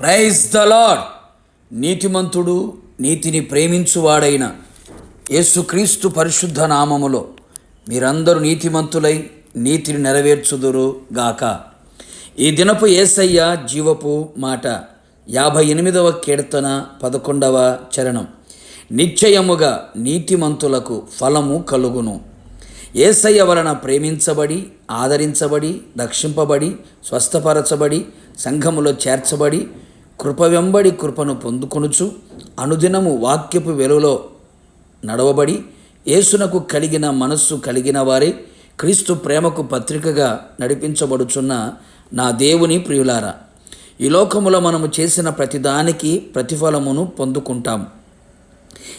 Praise the lord నీతిమంతుడు నీతిని ప్రేమించువాడైన యేసుక్రీస్తు పరిశుద్ధ నామములో మీరందరూ నీతిమంతులై నీతిని నెరవేర్చుదురు గాక. ఈ దినపు ఏసయ్య జీవపు మాట యాభై ఎనిమిదవ కీర్తన పదకొండవ చరణం. నిశ్చయముగా నీతిమంతులకు ఫలము కలుగును. ఏసయ్య వలన ప్రేమించబడి ఆదరించబడి రక్షింపబడి స్వస్థపరచబడి సంఘములో చేర్చబడి కృప వెంబడి కృపను పొందుకొనుచు అనుదినము వాక్యపు వెలుగులో నడవబడి యేసునకు కలిగిన మనస్సు కలిగిన వారే క్రీస్తు ప్రేమకు పత్రికగా నడిపించబడుచున్న నా దేవుని ప్రియులారా ఈ లోకములో మనము చేసిన ప్రతిదానికి ప్రతిఫలమును పొందుకుంటాం.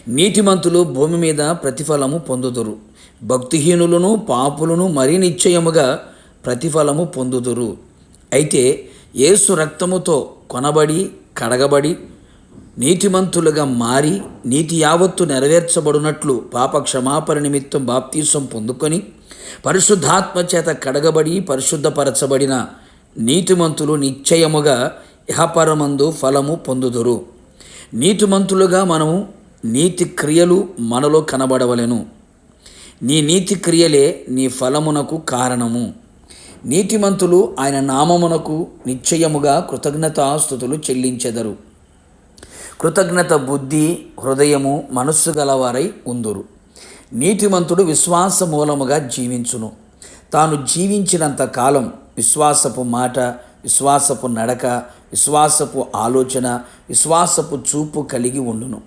నీతిమంతులు భూమి మీద ప్రతిఫలము పొందుదురు. భక్తిహీనులను పాపులను మరీ నిశ్చయముగా ప్రతిఫలము పొందుదురు. అయితే యేసు రక్తముతో కొనబడి కడగబడి నీతిమంతులుగా మారి నీతి యావత్తు నెరవేర్చబడినట్లు పాప క్షమాపణ నిమిత్తం బాప్తీసం పొందుకొని పరిశుద్ధాత్మ చేత కడగబడి పరిశుద్ధపరచబడిన నీతిమంతులు నిశ్చయముగా ఇహపరమందు ఫలము పొందుదురు. నీతిమంతులుగా మనము నీతి క్రియలు మనలో కనబడవలెను. నీ నీతి క్రియలే నీ ఫలమునకు కారణము. నీతిమంతులు ఆయన నామమునకు నిశ్చయముగా కృతజ్ఞతాస్థుతులు చెల్లించెదరు. కృతజ్ఞత బుద్ధి హృదయము మనస్సు గలవారై ఉందురు. నీతిమంతుడు విశ్వాస మూలముగా జీవించును. తాను జీవించినంత కాలం విశ్వాసపు మాట విశ్వాసపు నడక విశ్వాసపు ఆలోచన విశ్వాసపు చూపు కలిగి ఉండును.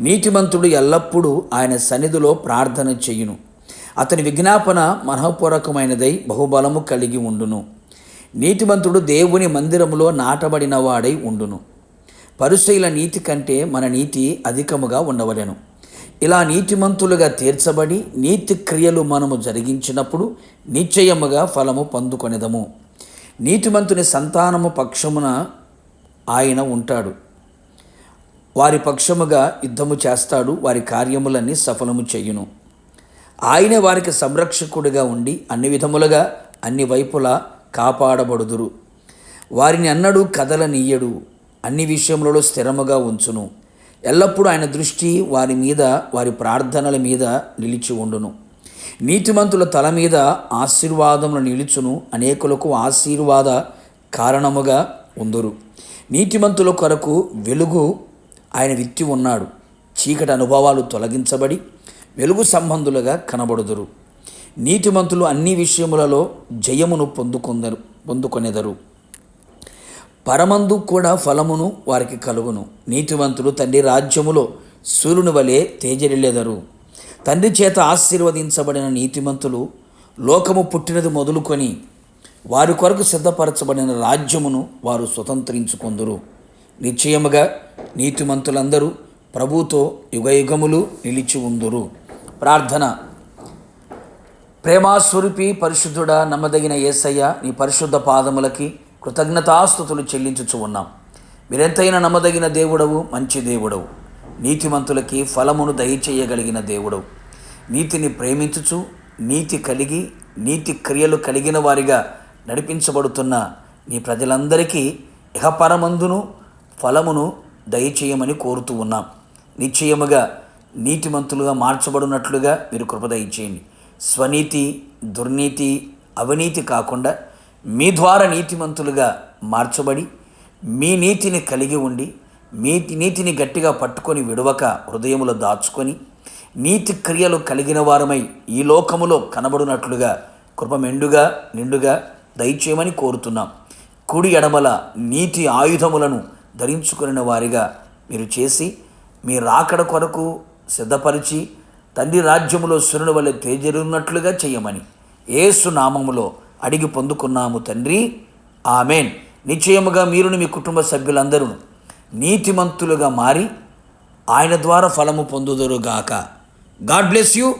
నీతిమంతుడు ఎల్లప్పుడూ ఆయన సన్నిధిలో ప్రార్థన చేయును. అతని విజ్ఞాపన మనఃపూర్వకమైనదై బహుబలము కలిగి ఉండును. నీతిమంతుడు దేవుని మందిరములో నాటబడిన వాడై ఉండును. పరుశైల నీతి కంటే మన నీతి అధికముగా ఉండవలెను. ఇలా నీతిమంతులుగా తీర్చబడి నీతి క్రియలు మనము జరిగించినప్పుడు నిశ్చయముగా ఫలము పొందుకొనిదము. నీతిమంతుని సంతానము పక్షమున ఆయన ఉంటాడు. వారి పక్షముగా యుద్ధము చేస్తాడు. వారి కార్యములన్నీ సఫలము చేయును. ఆయనే వారికి సంరక్షకుడిగా ఉండి అన్ని విధములుగా అన్ని వైపులా కాపాడబడుదురు. వారిని అన్నడు కదలనీయడు. అన్ని విషయములలో స్థిరముగా ఉంచును. ఎల్లప్పుడూ ఆయన దృష్టి వారి మీద వారి ప్రార్థనల మీద నిలిచి ఉండును. నీతిమంతుల తల మీద ఆశీర్వాదములు నిలుచును. అనేకులకు ఆశీర్వాద కారణముగా ఉందురు. నీతిమంతుల కొరకు వెలుగు ఆయన విత్తి ఉన్నాడు. చీకటి అనుభవాలు తొలగించబడి వెలుగు సంబంధులుగా కనబడుదురు. నీతిమంతులు అన్ని విషయములలో జయమును పొందుకొందరు పొందుకొనెదరు. పరమందు కూడా ఫలమును వారికి కలుగును. నీతివంతులు తండ్రి రాజ్యములో సూర్యుని వలె తేజరిల్లెదరు. తండ్రి చేత ఆశీర్వదించబడిన నీతిమంతులు లోకము పుట్టినది మొదలుకొని వారి కొరకు సిద్ధపరచబడిన రాజ్యమును వారు స్వతంత్రించుకొందురు. నిశ్చయముగా నీతిమంతులందరూ ప్రభుతో యుగయుగములు నిలిచి ఉందురు. ప్రార్థన. ప్రేమాస్వరూపి పరిశుద్ధుడా నమ్మదగిన యేసయ్య నీ పరిశుద్ధ పాదములకి కృతజ్ఞతాస్థుతులు చెల్లించుచు ఉన్నాం. మీరెంతైనా నమ్మదగిన దేవుడవు మంచి దేవుడవు. నీతిమంతులకి ఫలమును దయచేయగలిగిన దేవుడవు. నీతిని ప్రేమించుచు నీతి కలిగి నీతి క్రియలు కలిగిన వారిగా నడిపించబడుతున్న నీ ప్రజలందరికీ ఇహపరమందును ఫలమును దయచేయమని కోరుతూ ఉన్నాం. నిశ్చయముగా నీతిమంతులుగా మార్చబడినట్లుగా మీరు కృప దయచేయండి. స్వనీతి దుర్నీతి అవినీతి కాకుండా మీ ద్వారా నీతిమంతులుగా మార్చబడి మీ నీతిని కలిగి ఉండి మీ నీతిని గట్టిగా పట్టుకొని విడవక హృదయములో దాచుకొని నీతి క్రియలు కలిగిన వారమై ఈ లోకములో కనబడినట్లుగా కృప మెండుగా నిండుగా దయచేయమని కోరుతున్నాం. కుడి ఎడమల నీతి ఆయుధములను ధరించుకుని వారిగా మీరు చేసి మీ రాకడ కొరకు సిద్ధపరిచి తండ్రి రాజ్యములో సురుని వల్ల తేజరున్నట్లుగా చేయమని ఏసు నామములో అడిగి పొందుకున్నాము తండ్రి. ఆమెన్. నిశ్చయముగా మీరును మీ కుటుంబ సభ్యులందరూ నీతిమంతులుగా మారి ఆయన ద్వారా ఫలము పొందుదురుగాక. God bless you.